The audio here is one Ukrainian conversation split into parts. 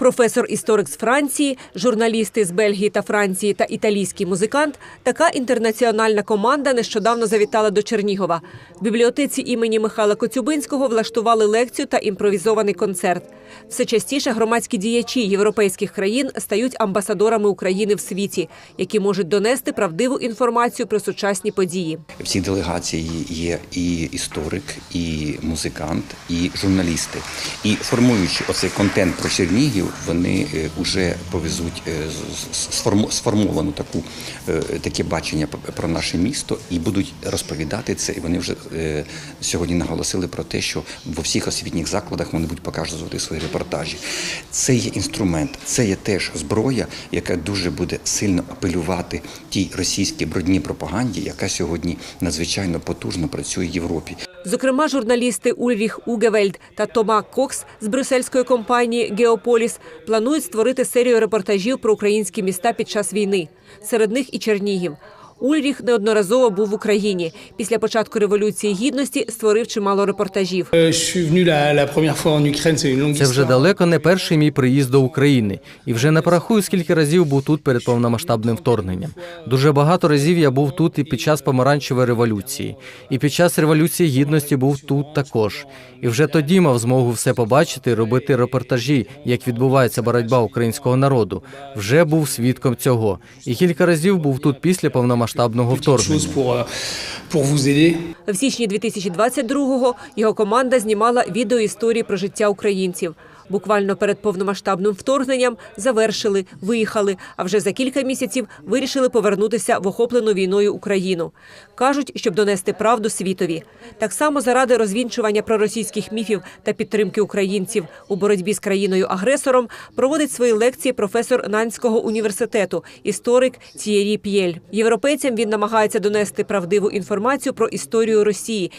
Професор історик з Франції, журналісти з Бельгії та Франції та італійський музикант. Така інтернаціональна команда нещодавно завітала до Чернігова. В бібліотеці імені Михайла Коцюбинського влаштували лекцію та імпровізований концерт. Все частіше громадські діячі європейських країн стають амбасадорами України в світі, які можуть донести правдиву інформацію про сучасні події. В цій делегації є і історик, і музикант, і журналісти. І формуючи оцей контент про Чернігів, вони вже повезуть е, з- з- сформовану таку е, таке бачення про наше місто і будуть розповідати це. І вони вже е, сьогодні наголосили про те, що во всіх освітніх закладах вони будуть показувати свої репортажі. Це є інструмент, це є теж зброя, яка дуже буде сильно апелювати тій російській брудній пропаганді, яка сьогодні надзвичайно потужно працює в Європі. Зокрема, журналісти Ульріх Угевельд та Тома Кокс з брюссельської компанії Геополіс планують створити серію репортажів про українські міста під час війни. Серед них і Чернігів. Ульріх неодноразово був в Україні. Після початку революції гідності створив чимало репортажів. Longue Це вже далеко не перший мій приїзд до України, і вже не порахую, скільки разів був тут перед повномасштабним вторгненням. Дуже багато разів я був тут і під час помаранчевої революції, і під час революції гідності був тут також. І вже тоді мав змогу все побачити, робити репортажі, як відбувається боротьба українського народу. Вже був свідком цього. І кілька разів був тут після повномасштабного Quelque вторгнення. euh. В січні 2022-го його команда знімала відео історії про життя українців. Буквально перед повномасштабним вторгненням завершили, виїхали, а вже за кілька місяців вирішили повернутися в охоплену війною Україну. Кажуть, щоб донести правду світові. Так само заради розвінчування проросійських міфів та підтримки українців у боротьбі з країною-агресором проводить свої лекції професор Нанського університету, історик Тієрі П'єль. Європейцям він намагається донести правдиву інформацію про історію Росії,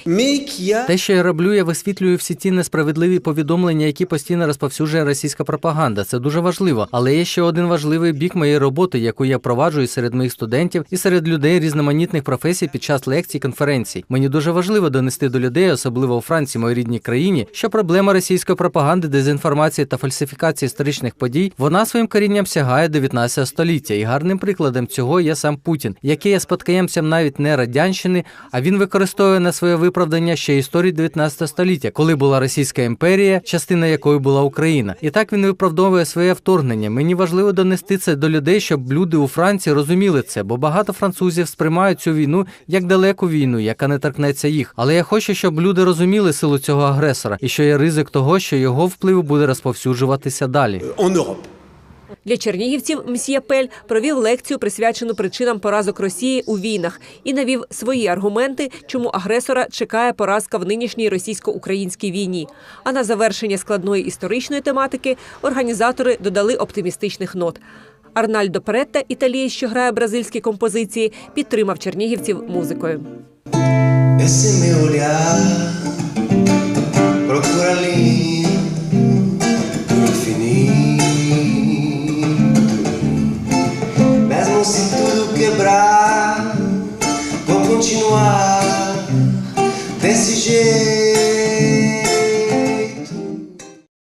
Те, що я роблю, я висвітлюю всі ті несправедливі повідомлення, які постійно розповсюджує російська пропаганда. Це дуже важливо. Але є ще один важливий бік моєї роботи, яку я проваджую серед моїх студентів і серед людей різноманітних професій під час лекцій конференцій. Мені дуже важливо донести до людей, особливо у Франції, моїй рідній країні, що проблема російської пропаганди, дезінформації та фальсифікації історичних подій вона своїм корінням сягає 19 століття. І гарним прикладом цього є сам Путін, який є спадкоємцем навіть не радянщини, а він використовує на своє виправдання ще історії 19 століття, коли була Російська імперія, частина якої була Україна. І так він виправдовує своє вторгнення. Мені важливо донести це до людей, щоб люди у Франції розуміли це, бо багато французів сприймають цю війну як далеку війну, яка не торкнеться їх. Але я хочу, щоб люди розуміли силу цього агресора і що є ризик того, що його вплив буде розповсюджуватися далі. Для чернігівців мсьє Пель провів лекцію, присвячену причинам поразок Росії у війнах, і навів свої аргументи, чому агресора чекає поразка в нинішній російсько-українській війні. А на завершення складної історичної тематики організатори додали оптимістичних нот. Арнальдо Перетта, італієць, що грає бразильські композиції, підтримав чернігівців музикою. Desse jeito.